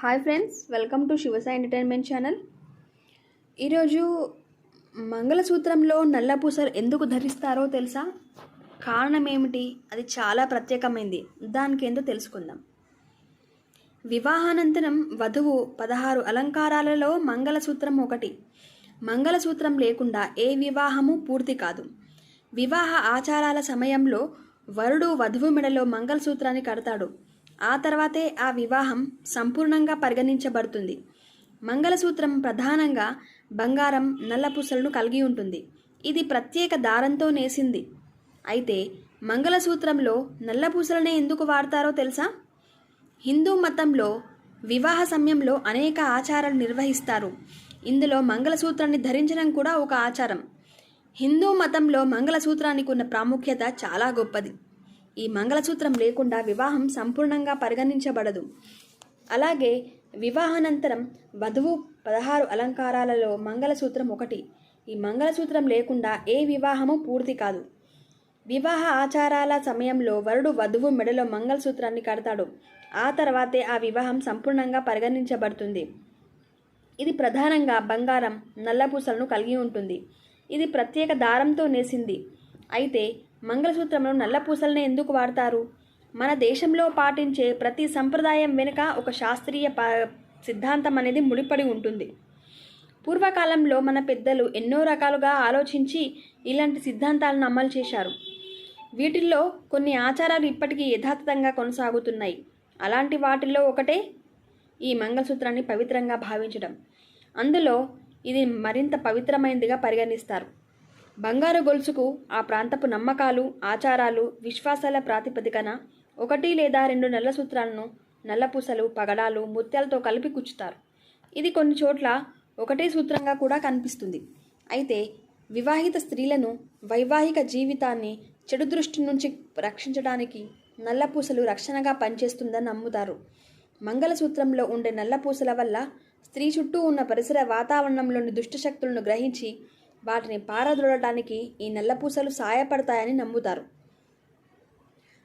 Hi friends welcome to Shivasai entertainment channel. ఈరోజు మంగళసూత్రంలో నల్ల పూసలు ఎందుకు ధరిస్తారో తెలుసా? కారణం ఏమిటి? అది చాలా ప్రత్యేకమైంది. దానికి ఏందో తెలుసుకుందాం. వివాహానంతరం వధువు పదహారు అలంకారాలలో మంగళసూత్రం ఒకటి. మంగళసూత్రం లేకుండా ఏ వివాహము పూర్తి కాదు. వివాహ ఆచారాల సమయంలో వరుడు వధువు మెడలో మంగళసూత్రాన్ని కడతాడు. ఆ తర్వాతే ఆ వివాహం సంపూర్ణంగా పరిగణించబడుతుంది. మంగళసూత్రం ప్రధానంగా బంగారం నల్లపూసలను కలిగి ఉంటుంది. ఇది ప్రత్యేక దారంతో నేసింది. అయితే మంగళసూత్రంలో నల్లపూసలనే ఎందుకు వాడతారో తెలుసా? హిందూ మతంలో వివాహ సమయంలో అనేక ఆచారాలు నిర్వహిస్తారు. ఇందులో మంగళసూత్రాన్ని ధరించడం కూడా ఒక ఆచారం. హిందూ మతంలో మంగళసూత్రానికి ఉన్న ప్రాముఖ్యత చాలా గొప్పది. ఈ మంగళసూత్రం లేకుండా వివాహం సంపూర్ణంగా పరిగణించబడదు. అలాగే వివాహానంతరం వధువు పదహారు అలంకారాలలో మంగళసూత్రం ఒకటి. ఈ మంగళసూత్రం లేకుండా ఏ వివాహము పూర్తి కాదు. వివాహ ఆచారాల సమయంలో వరుడు వధువు మెడలో మంగళసూత్రాన్ని కడతాడు. ఆ తర్వాతే ఆ వివాహం సంపూర్ణంగా పరిగణించబడుతుంది. ఇది ప్రధానంగా బంగారం నల్లపూసలను కలిగి ఉంటుంది. ఇది ప్రత్యేక దారంతో నేసింది. అయితే మంగళసూత్రంలో నల్ల పూసల్ని ఎందుకు వాడతారు? మన దేశంలో పాటించే ప్రతి సంప్రదాయం వెనుక ఒక శాస్త్రీయ ప సిద్ధాంతం అనేది ముడిపడి ఉంటుంది. పూర్వకాలంలో మన పెద్దలు ఎన్నో రకాలుగా ఆలోచించి ఇలాంటి సిద్ధాంతాలను అమలు చేశారు. వీటిల్లో కొన్ని ఆచారాలు ఇప్పటికీ యథాతథంగా కొనసాగుతున్నాయి. అలాంటి వాటిల్లో ఒకటే ఈ మంగళసూత్రాన్ని పవిత్రంగా భావించడం. అందులో ఇది మరింత పవిత్రమైనదిగా పరిగణిస్తారు. బంగారు గొలుసుకు ఆ ప్రాంతపు నమ్మకాలు ఆచారాలు విశ్వాసాల ప్రాతిపదికన ఒకటి లేదా రెండు నల్ల సూత్రాలను నల్లపూసలు పగడాలు ముత్యాలతో కలిపి కుచ్చుతారు ఇది కొన్ని చోట్ల ఒకటే సూత్రంగా కూడా కనిపిస్తుంది. అయితే వివాహిత స్త్రీలను వైవాహిక జీవితాన్ని చెడు దృష్టి నుంచి రక్షించడానికి నల్లపూసలు రక్షణగా పనిచేస్తుందని నమ్ముతారు. మంగళసూత్రంలో ఉండే నల్లపూసల వల్ల స్త్రీ చుట్టూ ఉన్న పరిసర వాతావరణంలోని దుష్టశక్తులను గ్రహించి వాటిని పారద్రోడటానికి ఈ నల్లపూసలు సహాయపడతాయని నమ్ముతారు.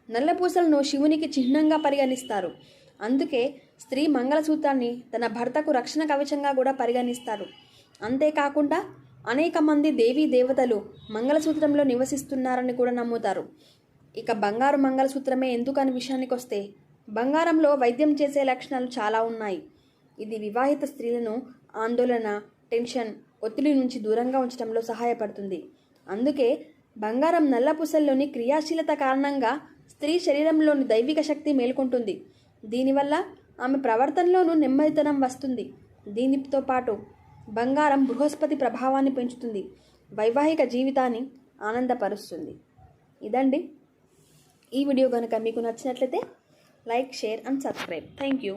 నల్లపూసలను శివునికి చిహ్నంగా పరిగణిస్తారు. అందుకే స్త్రీ మంగళసూత్రాన్ని తన భర్తకు రక్షణ కవచంగా కూడా పరిగణిస్తారు. అంతేకాకుండా అనేక మంది దేవీ దేవతలు మంగళసూత్రంలో నివసిస్తున్నారని కూడా నమ్ముతారు. ఇక బంగారు మంగళసూత్రమే ఎందుకని విషయానికి వస్తే బంగారంలో వైద్యం చేసే లక్షణాలు చాలా ఉన్నాయి. ఇది వివాహిత స్త్రీలను ఆందోళన టెన్షన్ ఒత్తిడి నుంచి దూరంగా ఉంచడంలో సహాయపడుతుంది. అందుకే బంగారం నల్లపూసల్లోని క్రియాశీలత కారణంగా స్త్రీ శరీరంలోని దైవిక శక్తి మేల్కొంటుంది. దీనివల్ల ఆమె ప్రవర్తనలోనూ నెమ్మదితనం వస్తుంది. దీనితో పాటు బంగారం బృహస్పతి ప్రభావాన్ని పెంచుతుంది. వైవాహిక జీవితాన్ని ఆనందపరుస్తుంది. ఇదండి ఈ వీడియో కనుక మీకు నచ్చినట్లయితే like share and subscribe. Thank you.